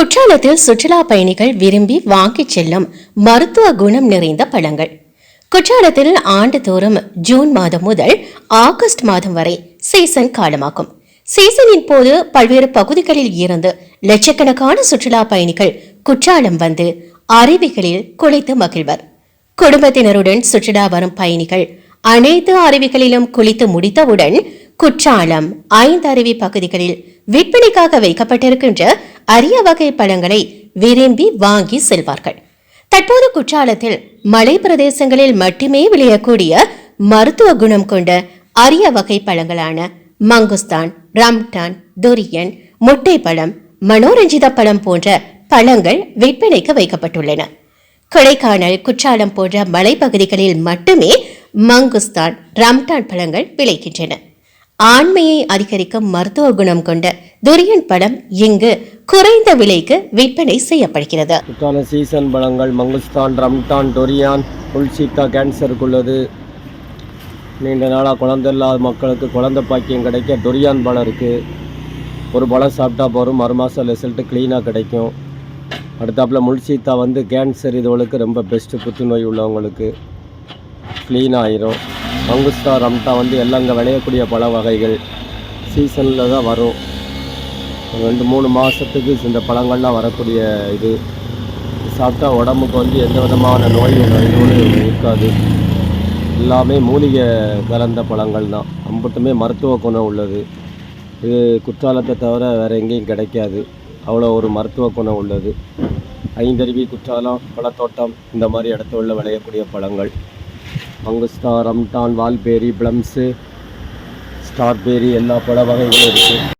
குற்றாலத்தில் சுற்றுலா பயணிகள் விரும்பி வாங்கிச் செல்லும் மருத்துவ குணம் நிறைந்த பழங்கள். குற்றாலத்தில் ஆண்டுதோறும் ஜூன் மாதம் முதல் ஆகஸ்ட் மாதம் வரை சீசன் காலமாகும். சீசனின் போது பல்வேறு பகுதிகளில் இருந்து லட்சக்கணக்கான சுற்றுலா பயணிகள் குற்றாலம் வந்து அருவிகளில் குளித்து மகிழ்வர். குடும்பத்தினருடன் சுற்றுலா வரும் பயணிகள் அனைத்து அருவிகளிலும் குளித்து முடித்தவுடன் குற்றாலம் ஐந்தருவி பகுதிகளில் விற்பனைக்காக வைக்கப்பட்டிருக்கின்ற அரிய வகை பழங்களை விரும்பி வாங்கி செல்வார்கள். தற்போது குற்றாலத்தில் மலை பிரதேசங்களில் மட்டுமே விளையக்கூடிய மருத்துவ குணம் கொண்ட அரிய வகை பழங்களான மங்குஸ்தான் ரம்டான் துரியன் முட்டை பழம் மனோரஞ்சித பழம் போன்ற பழங்கள் விற்பனைக்கு வைக்கப்பட்டுள்ளன. கொடைக்கானல் குற்றாலம் போன்ற மலைப்பகுதிகளில் மட்டுமே மங்குஸ்தான் ரம்டான் பழங்கள் விளைகின்றன. ஆண்மையை அதிகரிக்கும் மருத்துவ குணம் கொண்ட துரியன் பழம் இங்கு குறைந்த விலைக்கு விற்பனை செய்யப்படுகிறது. குற்றால சீசன் பழங்கள் மங்குஸ்தான் ரம்டான் டொரியான் புல்சீத்தா கேன்சருக்கு உள்ளது நீண்ட நாளாக குழந்தை இல்லாத மக்களுக்கு குழந்தை பாக்கியம் கிடைக்க டொரியான் பழம் இருக்குது ஒரு பழம் சாப்பிட்டா போகிறோம் மறு மாதம் ரிசல்ட்டு க்ளீனாக கிடைக்கும். அடுத்தாப்புல முல்சீத்தா வந்து கேன்சர் இதுவளுக்கு ரொம்ப பெஸ்ட்டு புத்துநோய் உள்ளவங்களுக்கு. க்ளீன் ஆயிரும். மங்குஸ்தா ரம்டா வந்து எல்லாம் இங்கே விளையக்கூடிய பழ வகைகள். சீசனில் தான் வரும். ரெண்டு மூணு மாதத்துக்கு இந்த பழங்கள்லாம் வரக்கூடிய இது. சாப்பிட்டா உடம்புக்கு வந்து எந்த விதமான நோய் நோயும் இருக்காது. எல்லாமே மூலிகை கலந்த பழங்கள் தான். அம்பட்டுமே மருத்துவ குணம் உள்ளது. இது குற்றாலத்தை தவிர வேறு எங்கேயும் கிடைக்காது. அவ்வளோ ஒரு மருத்துவ குணம் உள்ளது. ஐந்தருவி குற்றாலம் பழத்தோட்டம் இந்த மாதிரி இடத்துல விளையக்கூடிய பழங்கள். மங்குஸ்தா ரம்டான் வால்பேரி பிளம்ஸு ஸ்ட்ராபெரி எல்லா பழ வகைகளும் இருக்குது